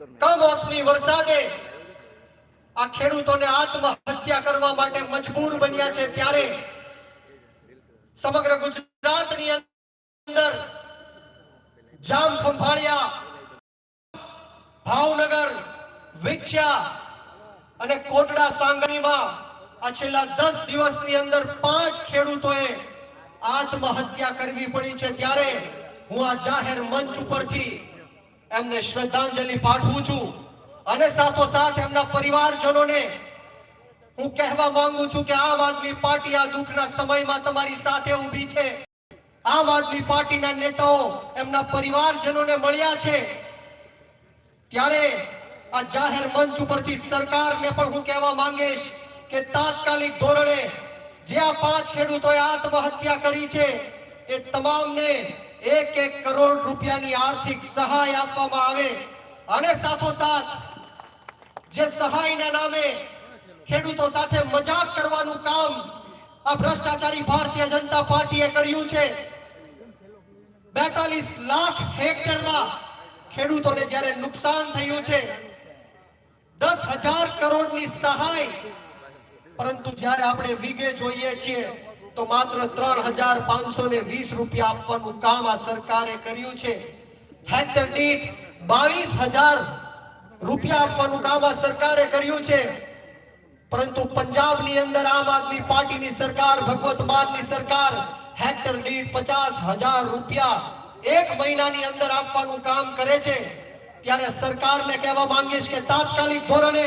કમોસમી વરસાદે આ ખેડૂતોને આત્મહત્યા કરવા માટે મજબૂર બન્યા છે ત્યારે સમગ્ર ગુજરાતની અંદર જામ ખંભાળિયા ભાવનગર, વિછ્યા અને કોટડા સાંગણીમાં આ છેલ્લા દસ દિવસની અંદર પાંચ ખેડૂતોએ આત્મહત્યા કરવી પડી છે ત્યારે હું આ જાહેર મંચ ઉપરથી એમને શ્રદ્ધાંજલિ પાઠવું છું. અને સાથોસાથ એમના પરિવારજનોને હું કહેવા માંગુ છું કે આમ આદમી પાર્ટી આ દુઃખના સમયમાં તમારી સાથે ઊભી છે. આમ આદમી પાર્ટીના નેતાઓ એમના પરિવારજનોને મળ્યા છે. ત્યારે આ જાહેર મંચ ઉપરથી સરકારને પણ હું કહેવા માંગીશ કે તાત્કાલિક ધોરણે જે આ પાંચ ખેડૂતોએ આત્મહત્યા કરી છે, એ તમામને એક એક કરોડ રૂપિયાની આર્થિક સહાય આપવામાં આવે અને સાથોસાથ જે સહાયના નામે ખેડૂતો સાથે મજાક કરવાનું કામ આ ભ્રષ્ટાચારી ભારતીય જનતા પાર્ટીએ કર્યું છે. બેતાલીસ લાખ હેક્ટરમાં ખેડૂતોને જ્યારે નુકસાન થયું છે, દસ હજાર કરોડની સહાય, પરંતુ જ્યારે આપણે વીઘે જોઈએ છીએ તો માત્ર ત્રણ હજાર પાંચસો ને વીસ રૂપિયા આપવાનું કામ આ સરકારે કર્યું છે. હેક્ટર દીઠ બાવીસ હજાર રૂપિયા આપવાનું કામ આ સરકારે કર્યું છે. પરંતુ પંજાબની અંદર આમ આદમી પાર્ટીની સરકાર, ભગવત માનની સરકાર હેક્ટર દીઠ પચાસ હજાર રૂપિયા એક મહિનાની અંદર આપવાનું કામ કરે છે. ત્યારે સરકારને કહેવા માંગીશ કે તાત્કાલિક ધોરણે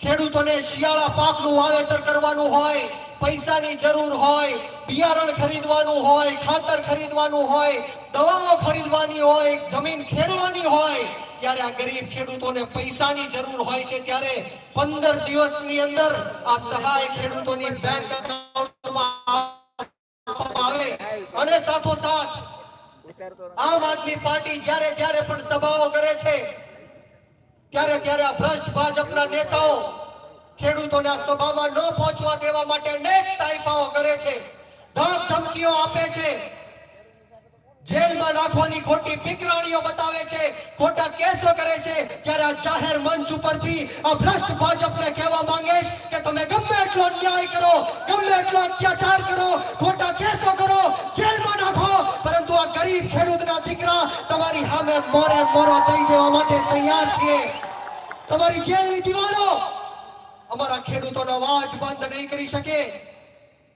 ખેડૂતોને શિયાળા પાકનું વાવેતર કરવાનું હોય પૈસાની જરૂર હોય, બિયારણ ખરીદવાનું હોય, ખાતર ખરીદવાનું હોય, દવાઓ ખરીદવાની હોય, જમીન ખેડવાની હોય, ત્યારે આ ગરીબ ખેડૂતોને પૈસાની જરૂર હોય છે ત્યારે પંદર દિવસની અંદર આ સહાય ખેડૂતોની બેંક આવે. અને સાથોસાથ આમ આદમી પાર્ટી જ્યારે જ્યારે પણ સભાઓ કરે છે, ત્યારે ત્યારે આ ભ્રષ્ટ ભાજપના નેતાઓ ખેડૂતોને આ સભામાં ન પહોંચવા દેવા માટે અનેક તાઇફાઓ કરે છે. ધમક ધમકીઓ આપે છે. જેલમાં નાખવાની ખોટી પિકરાણીઓ બતાવે છે. ખોટા કેસો કરે છે. ત્યારે આ જાહેર મંચ ઉપરથી આ ભ્રષ્ટ ભાજપને કહેવા માંગીશ કે તમે ગમે એટલો અન્યાય કરો, ગમે એટલો અત્યાચાર કરો, ખોટા કેસો કરો, જેલમાં નાખો. પરંતુ આ ગરીબ ખેડૂતના દીકરા તમારી સામે મોરે મોરો દઈ દેવા માટે તૈયાર છીએ. તમારી જેલની દિવાલો અમારા ખેડૂતોનો અવાજ બંધ નહીં કરી શકે.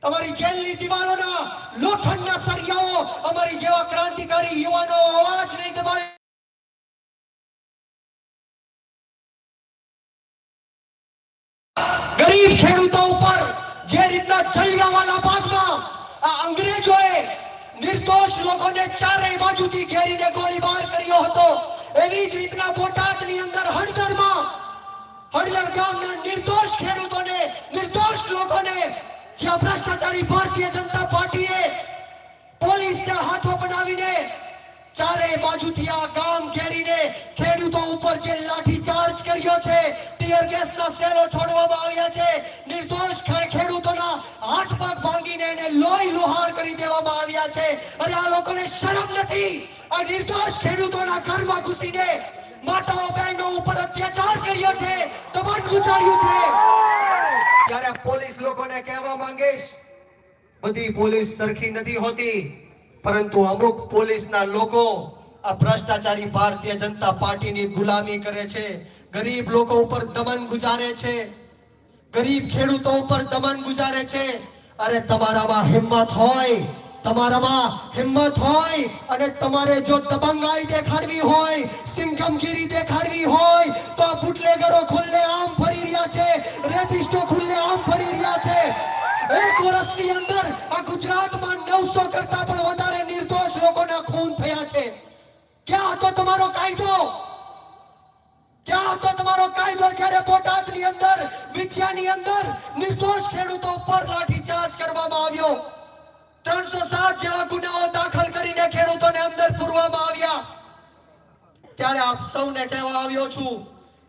તમારી જેલની દિવાલોના લોખંડના સરિયાઓ અમારી જેવા ક્રાંતિકારી યુવાનો અવાજ નહીં દબાવે. ગરીબ ખેડૂતો ઉપર જે રીતના જલિયાવાલા બાગમાં આ અંગ્રેજોએ નિર્દોષ લોકોને ચારેય બાજુથી ઘેરીને ગોળીબાર કર્યો હતો, એવી જ રીતના બોટાદની અંદર હળદરમાં હળદર ગામના નિર્દોષ ખેડૂતોને, નિર્દોષ લોકોને જ્યાં ભ્રષ્ટાચારી ભારતીય જનતા પાર્ટીએ પોલીસના હાથો બનાવીને ચારે બાજુથી આ ગામ ઘેરીને ખેડૂતો ઉપર જે લાઠી ચાર્જ કર્યો છે, ટીયર ગેસના સેલો છોડવામાં આવ્યા છે, નિર્દોષ ખેડૂતોના હાથ પગ ભાંગીને એને લોહી લુહાણ કરી દેવામાં આવ્યા છે. અને આ લોકોને શરમ નથી. આ નિર્દોષ ખેડૂતોના ઘરમાં ઘૂસીને માતાઓ બહેનો ઉપર અત્યાચાર કર્યો છે, દબાણ ગુજાર્યું છે. ત્યારે પોલીસ લોકોને કહેવા માંગીશ, બધી પોલીસ સરખી નથી હોતી, પરંતુ અમુક પોલીસના લોકો આ ભ્રષ્ટાચારી ભારતીય જનતા પાર્ટીની ગુલામી કરે છે. ગરીબ લોકો ઉપર દમન ગુજારે છે. ગરીબ ખેડૂતો ઉપર દમન ગુજારે છે. અરે તમારામાં હિંમત હોય તમારામાં હિંમત હોય અને તમારે જો તબંગાઈ દેખાડવી હોય, સિંઘમગીરી દેખાડવી હોય, તો બુટલેગરો ખુલ્લે આમ ફરી રહ્યા છે, રેપિસ્ટો ખુલ્લે આમ ફરી રહ્યા છે. એક વર્ષની અંદર આ ગુજરાતમાં નવસો કરતા પણ વધારે નિર્દોષ લોકોના ખૂન થયા છે. ક્યાં હતો તમારો કાયદો? ક્યાં હતો તમારો કાયદો જ્યારે બોટાદની અંદર, વિછિયાની અંદર નિર્દોષ ખેડૂતો ઉપર લાઠીચાર્જ કરવામાં આવ્યો? જેવા ગુનાઓ દાખલ કરીને ખેડૂતોને અંદર પૂરવામાં આવ્યા, ત્યારે આપ સૌને કહેવા આવ્યો છું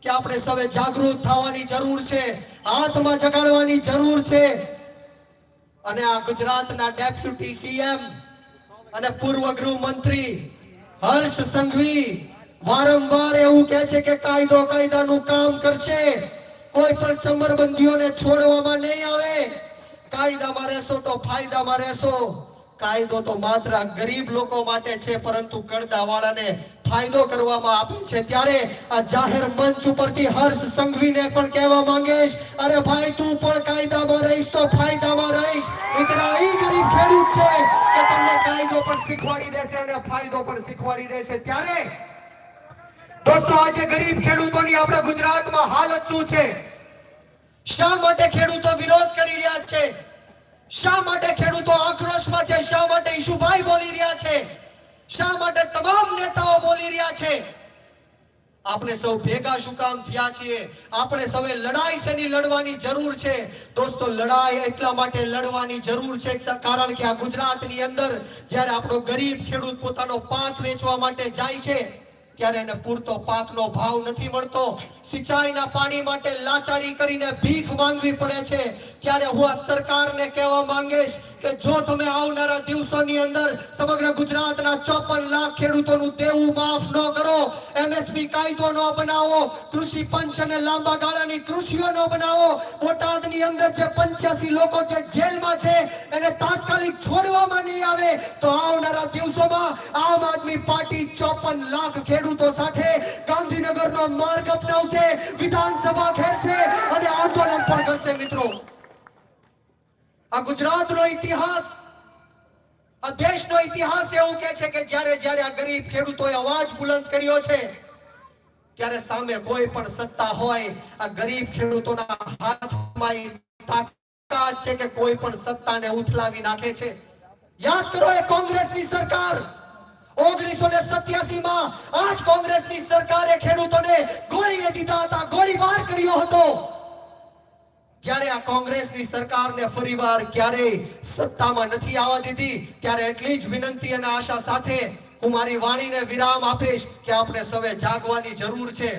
કે આપણે સૌએ જાગૃત થવાની જરૂર છે, હાથમાં જગાડવાની જરૂર છે. અને આ ગુજરાતના ડેપ્યુટી સીએમ અને પૂર્વ ગૃહમંત્રી હર્ષ સંઘવી વારંવાર એવું કહે છે કે કાયદો કાયદાનું કામ કરશે, કોઈ પણ ચમરબંધીઓને છોડવામાં નહીં આવે. કાયદામાં રહેશો તો ફાયદામાં રહેશો. કાયદો તો માત્ર ગરીબ લોકો માટે છે, પરંતુ કરદાવાળાને ફાયદો કરવામાં આપે છે. ત્યારે આ જાહેર મંચ ઉપરથી હર્ષ સંઘવીને પણ કહેવા માંગીશ અરે ભાઈ, તું પણ કાયદામાં રહીશ તો ફાયદામાં રહીશ. મિત્રા, ઈ ગરીબ ખેડૂત છે કે તમને કાયદો પણ શીખવાડી દેશે અને ફાયદો પણ શીખવાડી દેશે. ત્યારે દોસ્તો, આજે ગરીબ ખેડૂતોની આપણા ગુજરાતમાં હાલત શું છે? શા માટે ખેડૂતો વિરોધ કરી રહ્યા છે? શા માટે ખેડૂતો આક્રોશમાં છે? શા માટે ઈશુભાઈ બોલી રહ્યા છે? શા માટે તમામ નેતાઓ બોલી રહ્યા છે? આપણે સૌ ભેગા શું કામ થયા છીએ? આપણે સૌએ લડાઈ શેની લડવાની જરૂર છે? દોસ્તો, લડાઈ એટલા માટે લડવાની જરૂર છે કારણ કે આ ગુજરાતની અંદર જ્યારે આપણો ગરીબ ખેડૂત પોતાનો પાક વેચવા માટે જાય છે ત્યારે એને પૂરતો પાકનો ભાવ નથી મળતો. સિંચાઈના પાણી માટે લાચારી કરીને ભીખ માંગવી પડે છે. ત્યારે હું આ સરકારને કહેવા માંગીશ કે જો તમે આવનારા દિવસોની અંદર સમગ્ર ગુજરાતના ચોપન લાખ ખેડૂતોનું દેવું માફ ન કરો, એમએસપી કાયદો ન બનાવો, કૃષિ પંચ અને લાંબા ગાળાની કૃષિઓ ન બનાવો, બોટાદની અંદર જે પંચ્યાસી લોકો જે જેલમાં છે, એને તાત્કાલિક છોડવામાં નહીં આવે, તો આવનારા દિવસોમાં આમ આદમી પાર્ટી ચોપન લાખ ખેડૂતો સાથે ગાંધીનગરનો માર્ગ અપનાવશે, વિધાનસભા ખેડશે અને આંદોલન પણ કરશે મિત્રો. આ ગુજરાતનો ઇતિહાસ, આ દેશનો ઇતિહાસ એવું કે છે કે જ્યારે જ્યારે આ ગરીબ ખેડૂતોએ અવાજ બુલંદ કર્યો છે, ત્યારે સામે કોઈ પણ સત્તા હોય, આ ગરીબ ખેડૂતોના હાથમાં છે કે કોઈ પણ સત્તાને ઉથલાવી નાખે છે. યાદ કરો એ કોંગ્રેસની સરકાર. ઓગણીસો ને સત્યાસી માં આજ કોંગ્રેસની સરકારે ખેડૂતોને ગોળીએ દીધા હતા, ગોળીબાર કર્યો હતો. ત્યારે આ કોંગ્રેસની સરકારને ફરીવાર ક્યારેય સત્તામાં નથી આવવા દીધી, ત્યારે એટલી જ વિનંતી અને આશા સાથે હું મારી વાણીને વિરામ આપીશ કે આપણે સૌએ જાગવાની જરૂર છે.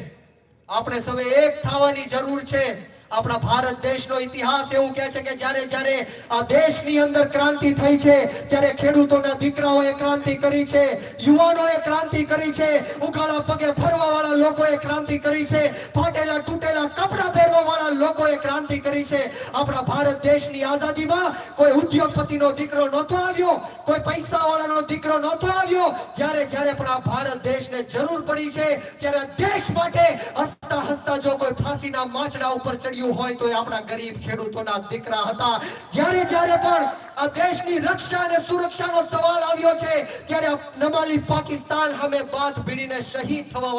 આપણે સૌએ એક થવાની જરૂર છે. આપણા ભારત દેશનો ઇતિહાસ એવું કહે છે કે જ્યારે જ્યારે આ દેશની અંદર ક્રાંતિ થઈ છે, ત્યારે ખેડૂતોના દીકરાઓએ ક્રાંતિ કરી છે, યુવાનોએ ક્રાંતિ કરી છે, ઉઘાડા પગે ફરવાવાળા લોકોએ ક્રાંતિ કરી છે, ફાટેલા તૂટેલા કપડાં પહેરવાવાળા લોકોએ ક્રાંતિ કરી છે. આપણા ભારત દેશની આઝાદીમાં કોઈ ઉદ્યોગપતિનો દીકરો નહોતો આવ્યો, કોઈ પૈસા વાળાનો દીકરો નહોતો આવ્યો. જ્યારે જ્યારે પણ આ ભારત દેશને જરૂર પડી છે, ત્યારે દેશ માટે હસતા હસતા જો કોઈ ફાંસીના માછડા ઉપર ચડ્યું હોય તો આપણા ગરીબ ખેડૂતોના દીકરા હતા. જ્યારે જ્યારે પણ આ દેશની રક્ષા અને સુરક્ષાનો સવાલ આવ્યો છે, ત્યારે નમાલી પાકિસ્તાન સામે બાથ ભીડીને શહીદ થવા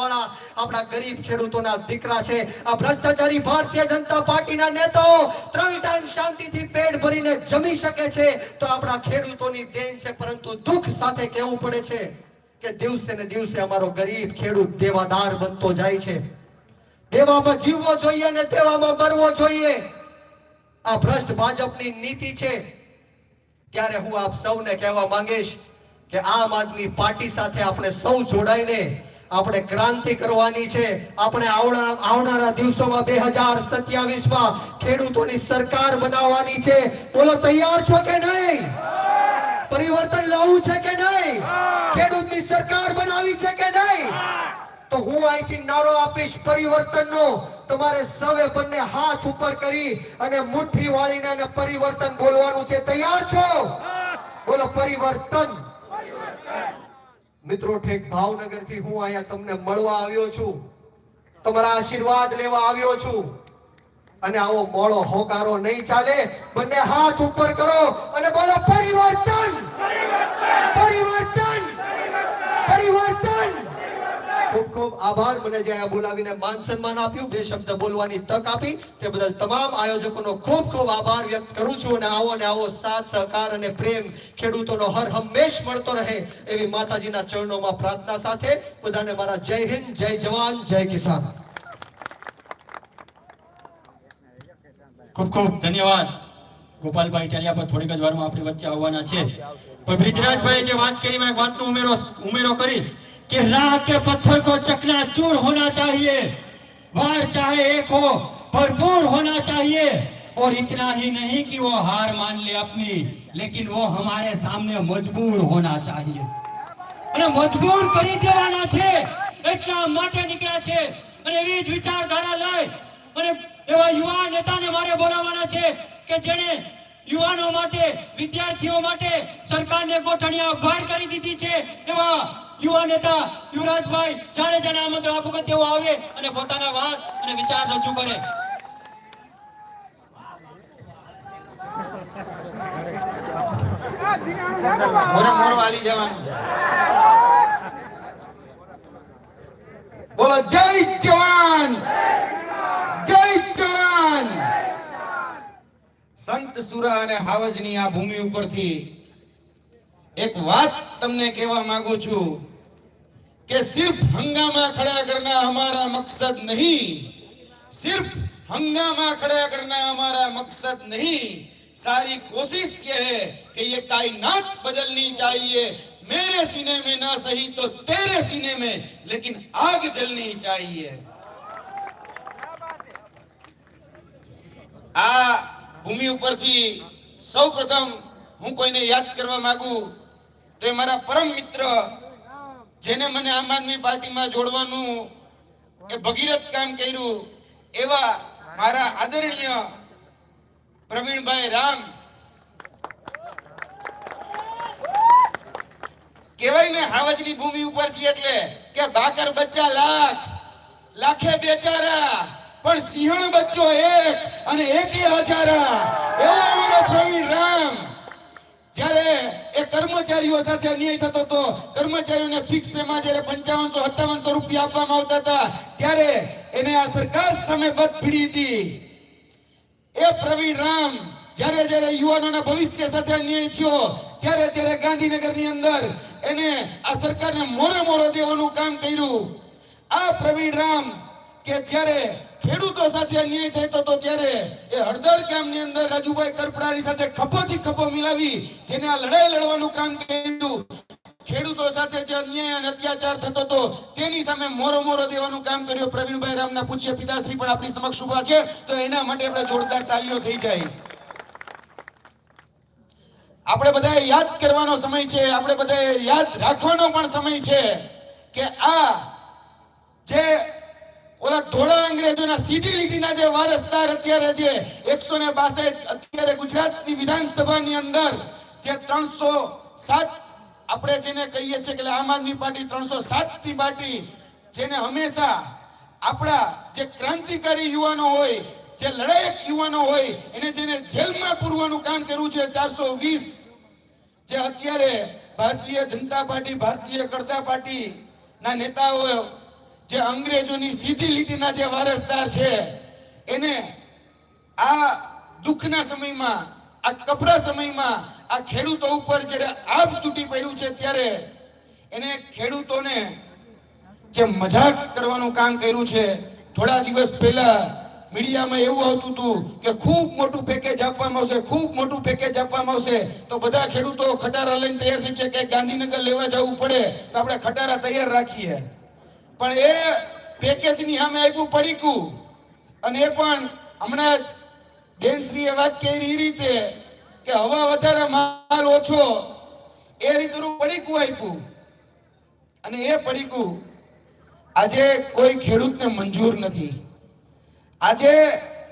આપણા ગરીબ ખેડૂતોના દીકરા છે. આ ભ્રષ્ટાચારી ભારતીય જનતા પાર્ટીના નેતાઓ ત્રણ ટાઈમ શાંતિથી પેટ ભરીને જમી શકે છે, તો આપણા ખેડૂતોની દેન છે, પરંતુ દુઃખ સાથે કહેવું પડે છે કે દિવસે ને દિવસે અમારો ગરીબ ખેડૂત દેવાદાર બનતો જાય છે. દેવામાં જીવવો જોઈએ ને દેવામાં મરવો જોઈએ. આ ભ્રષ્ટ ભાજપની નીતિ છે. ત્યારે હું આપ સૌને કહેવા માંગીશ કે આમ આદમી પાર્ટી સાથે આપણે સૌ જોડાઈને આપણે ક્રાંતિ કરવાની છે. આપણે આવનારા દિવસોમાં બે હજાર સત્યાવીસમાં ખેડૂતોની સરકાર બનાવવાની છે. બોલો તૈયાર છો કે નહીં? પરિવર્તન લાવવું છે કે નહીં? ખેડૂતની સરકાર બનાવી છે કે નહીં? તો હું અહીંથી નારો આપીશ પરિવર્તનનો. તમારે સૌએ બંને હાથ ઉપર કરી અને મુઠ્ઠી વાળીને અને પરિવર્તન બોલવાનું છે. તૈયાર છો? બોલો, પરિવર્તન. મિત્રો, ઠેક ભાવનગરથી હું અહીંયા તમને મળવા આવ્યો છું. તમારા આશીર્વાદ લેવા આવ્યો છું. અને આવો મોળો હોકારો નહીં ચાલે. બંને હાથ ઉપર કરો અને બોલો, પરિવર્તન. પરિવર્તન. ખૂબ ખૂબ આભાર. મને જે અહીંયા બોલાવીને માન સન્માન આપ્યું, બે શબ્દ બોલવાની તક આપી. તે બદલ તમામ આયોજકોનો ખૂબ ખૂબ આભાર વ્યક્ત કરું છું અને આવો ને આવો સાથ, સહકાર અને પ્રેમ ખેડૂતોનો હર હંમેશ મળતો રહે એવી માતાજીના ચરણોમાં પ્રાર્થના સાથે બધાને મારા જય હિન્દ, જય જવાન, જય કિસાન. ખૂબ ખૂબ ધન્યવાદ. ગોપાલભાઈ ટાલિયા પર થોડીક જ વારમાં આપણી વચ્ચે આવવાના છે. પણ બ્રિજરાજભાઈ જે વાત કરી, મેં વાતનો ઉમેરો ઉમેરો કરીશ. કે રાહ કે પથ્થર को चकनाचूर होना चाहिए वार चाहे एक हो भरपूर होना चाहिए और इतना ही नहीं कि वो हार मान ले अपनी लेकिन वो हमारे सामने मजबूर होना चाहिए અને મજબૂર કરી દેવાના છે એટલા માટે નીકળ્યા છે અને એવી જ વિચારધારા લઈ અને એવા યુવા નેતાને મારે બોલાવવાના છે કે જેણે યુવાનો માટે વિદ્યાર્થીઓ માટે સરકારને ગોઠણિયા બહાર કરી દીધી છે એવા યુવા નેતા યુવરાજભાઈ જાડેજાને આમંત્રણ આપું કે તેઓ આવે અને પોતાના વાત અને વિચાર રજૂ કરે. બોલો, જય જવાન! જય જવાન! સંત સુરા અને હાવજની આ ભૂમિ ઉપરથી एक बात तुमने कहवा માંગુ छु के सिर्फ़ हंगामा खड़ा करना हमारा मकसद नहीं सिर्फ़ हंगामा खड़ा करना हमारा मकसद नहीं सारी कोशिश ये है कि ये कायनात बदलनी चाहिए मेरे सीने में ना सही तो तेरे सीने में लेकिन आग जलनी चाहिए आ भूमि ऊपर थी सौ प्रथम પ્રથમ कोई ने याद करवा मांगू તો એ મારા પરમ મિત્ર જેને મને આમ આદમી પાર્ટીમાં જોડવાનું એ ભગીરથ કામ કર્યું, એવા મારા આદરણીય પ્રવીણભાઈ રામ. કહેવાય ને, હાવજની ભૂમિ ઉપર છે એટલે કે બાકર બચ્ચા લાખ, લાખે બેચારા, પણ સિંહણ બચ્ચો એક અને એકે હજારા. એવો અમારો પ્રવીણ રામ. કર્મચારીઓ સાથે અન્યાય થતો હતો. કર્મચારીઓને ફિક્સ પેમાં જ્યારે પંચાવનસો, સત્તાવનસો રૂપિયા આપવામાં આવતા હતા, ત્યારે એને આ સરકાર સામે બદ ભીડી હતી. એ પ્રવીણ રામ જ્યારે જ્યારે યુવાનોના ભવિષ્ય સાથે અન્યાય થયો, ત્યારે ત્યારે ગાંધીનગરની અંદર એને આ સરકારને મોરે મોરો દેવાનું કામ કર્યું. આ પ્રવીણ રામ કે જ્યારે ખેડૂતો સાથે અન્યાય થતો હતો ત્યારે એ હળદર ગામની અંદર રાજુભાઈ કરપડાની સાથે ખભોથી ખભો મિલાવી જેને આ લડાઈ લડવાનું કામ કર્યું. ખેડૂતો સાથે જે અન્યાય અને અત્યાચાર થતો હતો, તેની સામે મોરો મોરો દેવાનું કામ કર્યું. પ્રવીણભાઈ રામના પૂજ્ય પિતાશ્રી પણ આપણી સમક્ષ ઊભા છે. તો એના માટે આપણે જોરદાર તાલીઓ થઈ જાય. આપણે બધાએ યાદ કરવાનો સમય છે. આપણે બધાએ યાદ રાખવાનો પણ સમય છે કે આ જે ઓલા ધોળા અંગ્રેજોના સીધી લીટીના જે વારસદાર અત્યારે જે એકસો ને અત્યારે ગુજરાતની વિધાનસભાની અંદર જે ત્રણસો સાત આપણે જેને કહીએ છીએ કે આમ આદમી પાર્ટી ત્રણસો સાતની પાર્ટી જેને હંમેશા આપણા જે ક્રાંતિકારી યુવાનો હોય, જે લડાયક યુવાનો હોય, એને જેને જેલમાં પૂરવાનું કામ કર્યું છે ચારસો વીસ, જે અત્યારે ભારતીય જનતા પાર્ટી, ભારતીય કરતા પાર્ટી ના નેતાઓ જે અંગ્રેજોની સીધી લીટીના જે વારસદાર છે, એને આ દુઃખના સમયમાં, આ કપરા સમયમાં, આ ખેડૂતો ઉપર જ્યારે આભ તૂટી પડ્યું છે ત્યારે એને ખેડૂતોને જે મજાક કરવાનું કામ કર્યું છે, થોડા દિવસ પહેલા મીડિયામાં એવું આવતું હતું કે ખૂબ મોટું પેકેજ આપવામાં આવશે, ખૂબ મોટું પેકેજ આપવામાં આવશે, તો બધા ખેડૂતો ખટારા લઈને તૈયાર થઈ ગયા કે ગાંધીનગર લેવા જવું પડે, તો આપણે ખટારા તૈયાર રાખીએ. પણ એ પેકેજની સામે આપ્યું પડીકું. અને એ પણ હમણાં જ બેનશ્રીએ વાત કરી એ રીતે કે હવા વધારે માલ ઓછો. એ રીતનું પડીકું આપ્યું. અને એ પડીકું આજે કોઈ ખેડૂતને મંજૂર નથી. આજે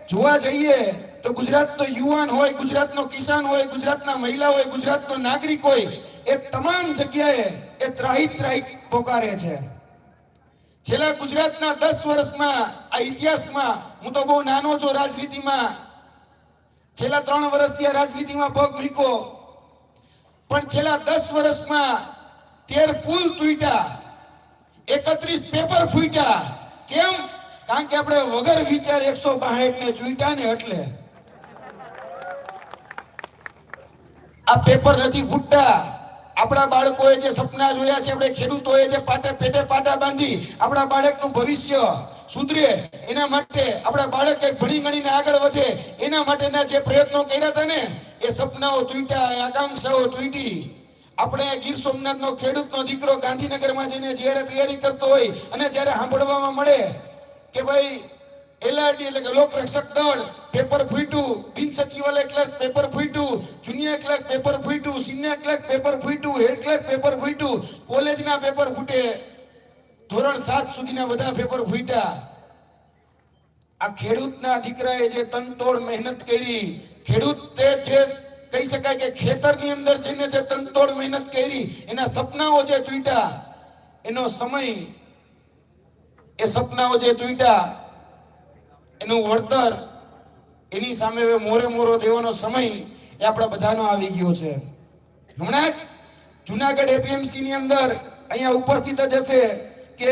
જોવા જઈએ તો ગુજરાતનો યુવાન હોય, ગુજરાતનો કિસાન હોય, ગુજરાતના મહિલા હોય, ગુજરાતનો નાગરિક હોય, એ તમામ જગ્યાએ એ ત્રાહિત ત્રાહી પોકારે છે. છેલ્લા ગુજરાતના દસ વર્ષમાં, આ ઇતિહાસમાં, હું તો બહુ નાનો છું રાજનીતિમાં. છેલ્લા ત્રણ વર્ષથી આ રાજનીતિમાં પગ મૂક્યો. પણ છેલ્લા દસ વર્ષમાં તેર પુલ તૂટ્યા, એકત્રીસ પેપર ફૂટ્યા. કેમ? કારણ કે આપણે વગર વિચાર એકસો બાસઠ ને ચૂંટ્યા ને એટલે. આ પેપર નથી ફૂટતા. આપણા બાળકોએ જે સપના જોયા છે, આપણે ખેડૂતોએ જે પાટે પેટે પાટા બાંધી આપણા બાળકનું ભવિષ્ય સુધરે, એના માટે આપણા બાળક ભણી ગણીને આગળ વધે, એના માટેના જે પ્રયત્નો કર્યા હતા ને, એ સપનાઓ તૂટ્યા, એ આકાંક્ષાઓ તૂટી. આપણે ગીર સોમનાથનો ખેડૂતનો દીકરો ગાંધીનગરમાં જઈને જ્યારે તૈયારી કરતો હોય અને જ્યારે સાંભળવામાં મળે કે ભાઈ એલઆરડી એટલે કે લોક રક્ષક દળ પેપર ફૂટ્યું બિન સચિવાલય ક્લર્ક પેપર ફૂટ્યું જુનિયર ક્લર્ક પેપર ફૂટ્યું સિનિયર ક્લર્ક પેપર ફૂટ્યું હેડ ક્લર્ક પેપર ફૂટ્યું કોલેજના પેપર ફૂટે. ધોરણ સાત સુધીના બધા પેપર ફૂટ્યા આ ખેડૂતના દીકરાએ જે તનતોડ મહેનત કરી, ખેડૂત તે જે કહી શકાય કે ખેતરની અંદર જઈને જે તનતોડ મહેનત કરી, એના સપનાઓ જે તૂટ્યા, એનો સમય એ સપનાઓ જે તૂટ્યા એનું વળતર, એની સામે હવે મોરે મોરો દેવાનો સમય એ આપણા બધાનો આવી ગયો છે. હમણાં જ જુનાગઢ એપીએમસી ની અંદર અહીંયા ઉપસ્થિત જ હશે કે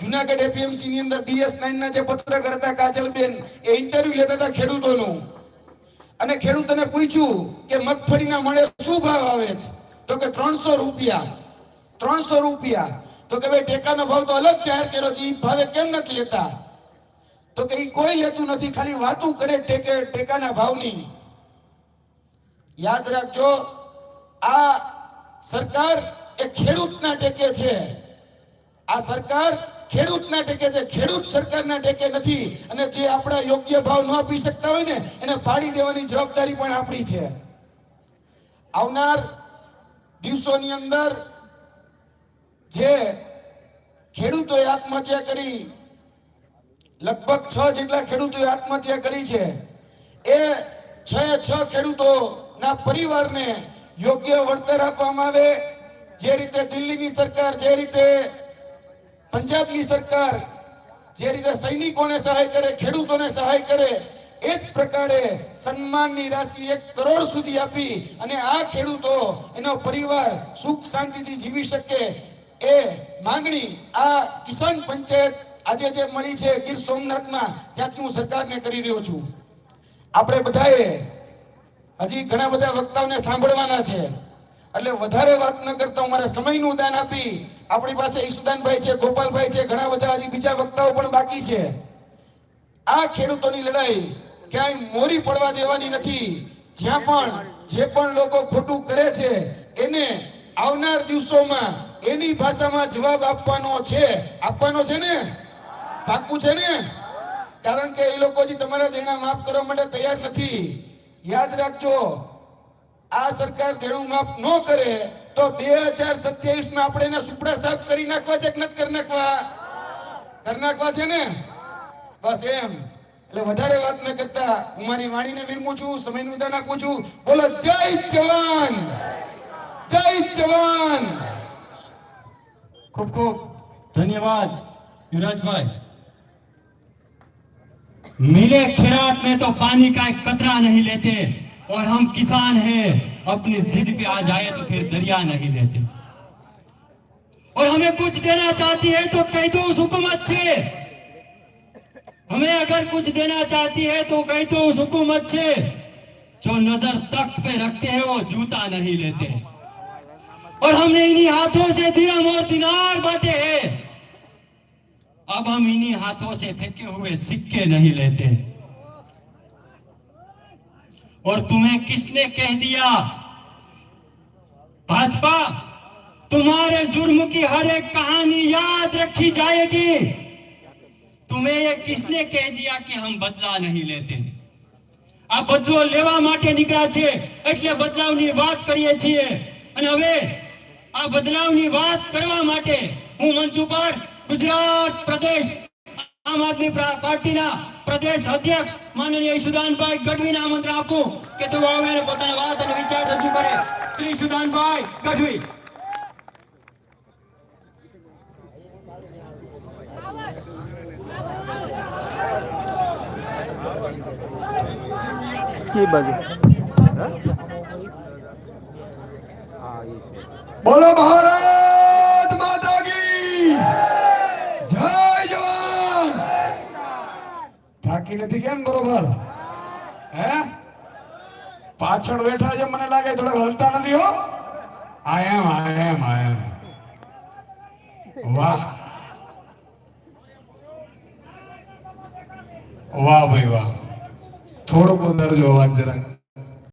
જુનાગઢ એપીએમસી ની અંદર ડીએસ નાઇન ના જે પત્રકાર હતા કાજલબેન, એ ઇન્ટરવ્યુ લેતા હતા ખેડૂતોનું. અને ખેડૂતોને પૂછ્યું કે મગફળીના મળે શું ભાવ આવે છે? તો કે ત્રણસો રૂપિયા. ત્રણસો રૂપિયા. તો કે ભાઈ ટેકાનો ભાવ તો અલગ જાહેર કર્યો છે એ ભાવે કેમ નથી લેતા? તો કે કોઈ લેતું નથી, ખાલી વાતું કરે ટેકે, ટેકાના ભાવની. યાદ રાખજો, આ સરકાર એ ખેડૂતના ટેકે છે. આ સરકાર ખેડૂતના ટેકે છે. ખેડૂત સરકારના ટેકે નથી. અને જે આપણા યોગ્ય ભાવ ન આપી શકતા હોય ને, એને પાડી દેવાની જવાબદારી પણ આપણી છે. આવનાર દિવસોની અંદર જે ખેડૂતોએ આત્મહત્યા કરી લગભગ છ જેટલા ખેડૂતોએ આત્મહત્યા કરી છે. એ છ છ ખેડૂતોના પરિવારને યોગ્ય વળતર આપવામાં આવે. જે રીતે દિલ્હીની સરકાર, જે રીતે પંજાબની સરકાર જે રીતે સૈનિકોને સહાય કરે, ખેડૂતોને સહાય કરે, એ જ પ્રકારે સન્માનની રાશિ એક કરોડ સુધી આપી અને આ ખેડૂતો, એનો પરિવાર સુખ શાંતિથી જીવી શકે. એ માંગણી આ કિસાન પંચાયત આજે જે મળી છે ગીર સોમનાથમાં, ત્યાંથી હું સરકારને કરી રહ્યો છું. આપણે બધાએ હજી ઘણા બધા વક્તાઓને સાંભળવાના છે. એટલે વધારે વાત ન કરતા હું મારા સમયનું દાન આપી આપણી પાસે ઈશુદાનભાઈ છે, ગોપાલભાઈ છે, ઘણા બધા હજી બીજા વક્તાઓ પણ બાકી છે. આ ખેડૂતોની લડાઈ ક્યાંય મોરી પડવા દેવાની નથી. જ્યાં પણ, જે પણ લોકો ખોટું કરે છે, એને આવનાર દિવસોમાં એની ભાષામાં જવાબ આપવાનો છે. આપવાનો છે ને? પાકું છે ને? કારણ કે એ લોકો હજી તમારા દેણા માફ કરવા માટે તૈયાર નથી. યાદ રાખજો, આ સરકાર દેણું માફ ન કરે તો બે હજાર સત્યાવીસમાં આપણે એના સુપડા સાફ કરી નાખવા છે કે નથી કરી નાખવા? કરી નાખવા છે ને? બસ એમ. એટલે વધારે વાત ન કરતા. હું મારી વાણીને વિરમું છું સમયનું વિધાન આપું છું. બોલો, જય જવાન! જય જવાન! ખૂબ ખૂબ ધન્યવાદ યુવરાજભાઈ. मिले खिरात में तो पानी का एक कतरा नहीं लेते। और हम किसान हैं, अपनी जिद पे आ जाए तो फिर दरिया नहीं लेते। और हमें कुछ देना चाहती है तो कह दो उस हुकूमत से। हमें अगर कुछ देना चाहती है तो कह दो उस हुकूमत से। जो नज़र तख्त पे रखते हैं, वो जूता नहीं लेते। और हमने इन्हीं हाथों से दिरम और दिनार बांटे हैं। अब हम इन्हीं हाथों से फेंके हुए सिक्के नहीं लेते और तुम्हें किसने कह दिया भाजपा तुम्हारे जुर्म की हर एक कहानी याद रखी जाएगी तुम्हें ये किसने कह दिया कि हम बदला नहीं लेते આ બદલો લેવા માટે નીકળ્યા છે એટલે બદલાવની વાત કરીએ છીએ અને હવે આ બદલાવની વાત કરવા માટે હું મંચ ઉપર ગુજરાત પ્રદેશ આમ આદમી પ્રા- પાર્ટીના પ્રદેશ અધ્યક્ષ માનનીય સુદાનભાઈ ગઢવીને આમંત્રણ આપું કે તેઓ આવે અને પોતાના વાત અને વિચાર રજૂ કરે શ્રી સુદાનભાઈ ગઢવી કી બાજુ બોલો ભારત માતા કી જય જવાન થાકી નથી કેમ બરોબર હે પાછળ બેઠા છે, મને લાગે થોડા હલતા નથી હો. આ એમ આ એમ આ એમ વાહ. વાહ ભાઈ વાહ. થોડોક અંદર જો અવાજ જરાક.